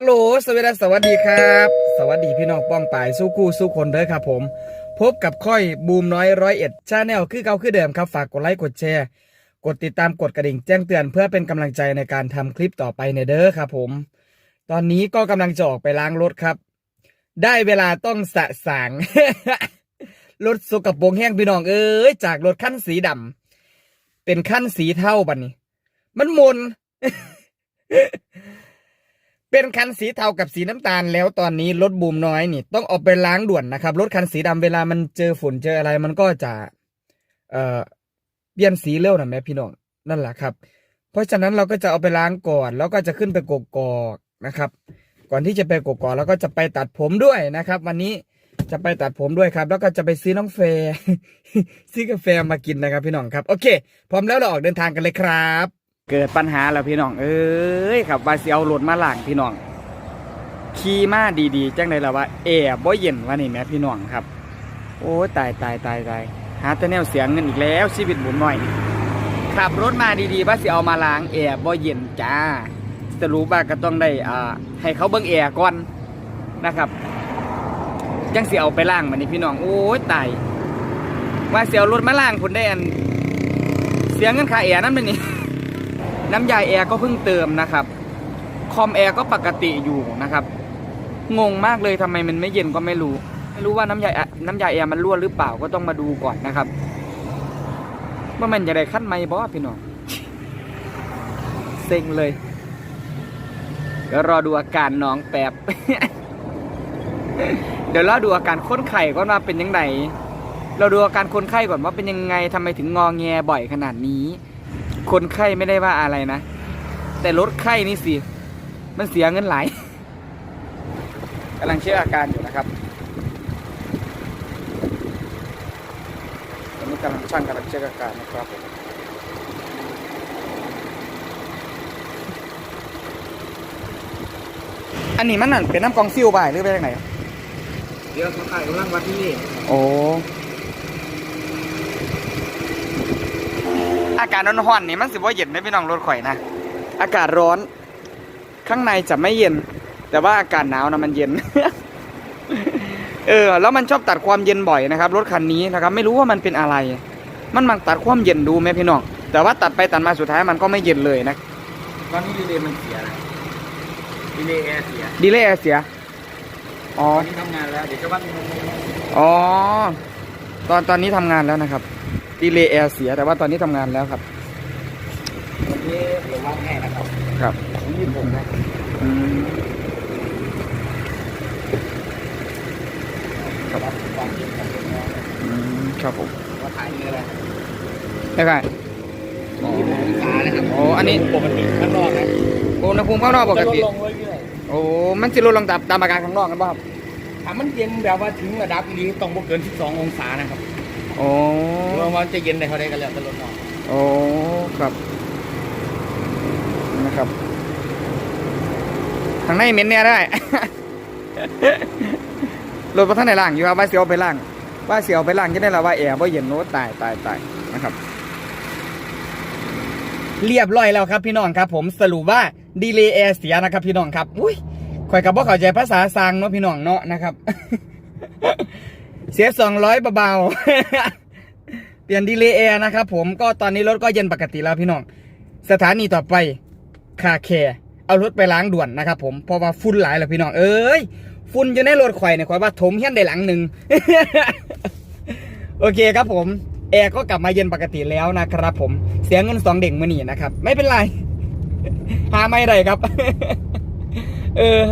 ฮัลโหลสวัสดีสวัสดีครับ สวัสดีพี่น้องป้องป่ายสู้กู้สู้คนเด้อครับผม พบกับค่อยบูมน้อยร้อยเอ็ดชาแนลคือเก่าคือเดิมครับ ฝากกดไลค์กดแชร์ กดติดตามกดกระดิ่งแจ้งเตือนเพื่อเป็นกำลังใจในการทำคลิปต่อไปในเด้อครับผม ตอนนี้ก็กำลังจะออกไปล้างรถครับ ได้เวลาต้องสะสางรถสกปรกแห้งพี่น้องเอ้ยจากรถขั้นสีดำเป็นขั้นสีเทาบัดนี้ มันมน เป็นคันสีเทากับสีน้ำตาลแล้วตอนนี้รถบูมน้อยนี่ ต้องเอาไปล้างด่วนนะครับรถคันสีดำเวลามันเจอฝุ่นเจออะไร มันก็จะ เอ่อเปลี่ยนสีเร็วนะแม่พี่น้องนั่นแหละครับ เพราะฉะนั้นเราก็จะเอาไปล้างก่อน แล้วก็จะขึ้นไปกกอกนะครับ ก่อนที่จะไปกกอกแล้วก็จะไปตัดผมด้วยนะครับ วันนี้จะไปตัดผมด้วยครับ แล้วก็จะไปซื้อน้องเฟย์ซื้อกาแฟมากินนะครับ พี่น้องครับโอเค พร้อมแล้วเราออกเดินทางกันเลยครับ เกิดปัญหาแล้วพี่น้อง เอ้ยครับว่าสิเอารถมาล่างพี่น้องขี่มาดีๆจังเลยล่ะว่าแอร์บ่เย็นวะนี่แม่พี่น้องครับ โอ้ตายตายตายตายหาแต่แนวเสียเงินอีกแล้วชีวิตบุญหน่อยขับรถมาดีๆว่าสิเอามาล้างแอร์บ่เย็นจ้าสรุปว่าก็ต้องได้อ่าให้เขาเบิ่งแอร์ก่อนนะครับจังสิเอาไปล้างมันนี่พี่น้องโอ้ยตายว่าสิเอารถมาล้างคุณได้อัน เสียเงินค่าแอร์นั่นเป็นนี่ น้ำยาแอร์ก็เพิ่งเติมนะครับ คอมแอร์ก็ปกติอยู่นะครับ งงมากเลยทำไมมันไม่เย็นก็ไม่รู้ ไม่รู้ว่าน้ำยาแอร์น้ำยาแอร์มันรั่วหรือเปล่าก็ต้องมาดูก่อนนะครับว่ามันจะได้ขั้นไหมบอสพี่น้องเซ็งเลยเดี๋ยวรอดูอาการน้องแป๊บ เดี๋ยวรอดูอาการคนไข้ก่อนว่าเป็นยังไง เราดูอาการคนไข้ก่อนว่าเป็นยังไงทำไมถึงงอแงบ่อยขนาดนี้ คนไข้ไม่ได้ว่าอะไรนะ แต่รถไข้นี่สิ มันเสียเงินหลายกำลังเช็คอาการอยู่นะครับตอนนี้กำลังช่างกำลังเช็คอาการนะครับผมอันนี้มันนั่นเป็นน้ำกองซิ่วบ่ายหรือเป็นยังไงเดี๋ยวเขาขายกำลังวัดที่นี่ โอ้ากาศร้อนๆนี่มันสิว่าเย็นได้พี่น้องรถข่อยนะ อากาศร้อน ข้างในจะไม่เย็น แต่ว่าอากาศหนาวนะมันเย็น เออ แล้วมันชอบตัดความเย็นบ่อยนะครับ รถคันนี้นะครับ ไม่รู้ว่ามันเป็นอะไร มันมักตัดความเย็นดูไหมพี่น้อง แต่ว่าตัดไปตัดมาสุดท้ายมันก็ไม่เย็นเลยนะ ตอนนี้ดีเลย์มันเสียนะดีเลย์แอร์เสีย ดีเลย์แอร์เสีย อ๋อ ตอนนี้ทำงานแล้ว เดี๋ยวจะวัดอ๋อ ตอนตอนนี้ทำงานแล้วนะครับ ดีเลย์แอร์เสียแต่ว่าตอนนี้ทำงานแล้วครับ วันนี้เดี๋ยววัดให้นะครับครับผมยืนผมนะอืมวัดความเย็นของผมนะอืมครับผมว่าถ่ายเนื้ออะไรได้ไงยี่สิบองศานะครับโอ้อันนี้ปกติข้างนอกนะอุณหภูมิข้างนอกปกติจะลดลงเรื่อยโอ้มันสิลดลงตามตามอาการข้างนอกกันป่ะครับๆถ้ามันเย็นแบบว่าถึงระดับนี้ต้องบ่เกิน 12 องศานะครับ โอ้เพราะว่ามันจะเย็นได้เท่าใดกันแล้วจะลดลงโอ้ครับนะครับทางในเหม็นเนี่ยได้รถพระท่านไหนล่างอยู่ครับว่าเสียวไปล่าง ว่าเสียวไปล่างจะได้ละว่าแอร์ว่าเย็นโน้ตตายตายตายนะครับ เรียบร้อยแล้วครับพี่น้องครับ ผมสรุปว่าดีเลย์แอร์เสียนะครับ พี่น้องครับ อุ้ยข่อยกับว่าเข้าใจภาษาซางเนาะพี่น้องเนาะนะครับ เสียสองร้อยเบาๆ เปลี่ยนดีเลย์แอร์นะครับผมก็ตอนนี้รถก็เย็นปกติแล้วพี่น้อง สถานีต่อไปคาแคร์เอารถไปล้างด่วนนะครับผมเพราะว่าฝุ่นหลายแล้วพี่น้องเอ้ยฝุ่นอยู่ในรถข่อยเนี่ยข่อยว่าถมเฮี้ยนได้หลังหนึ่งโอเคครับผมแอร์ก็กลับมาเย็นปกติแล้วนะครับผมเสียเงินสองเด้งมือนี่นะครับ ไม่เป็นไร หาไม่ได้ครับ เออ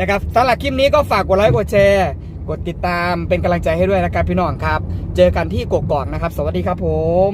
นะครับสำหรับคลิปนี้ก็ฝากกดไลค์กดแชร์ กดติดตามเป็นกำลังใจให้ด้วยนะครับพี่น้องครับ เจอกันที่กกอกนะครับ สวัสดีครับผม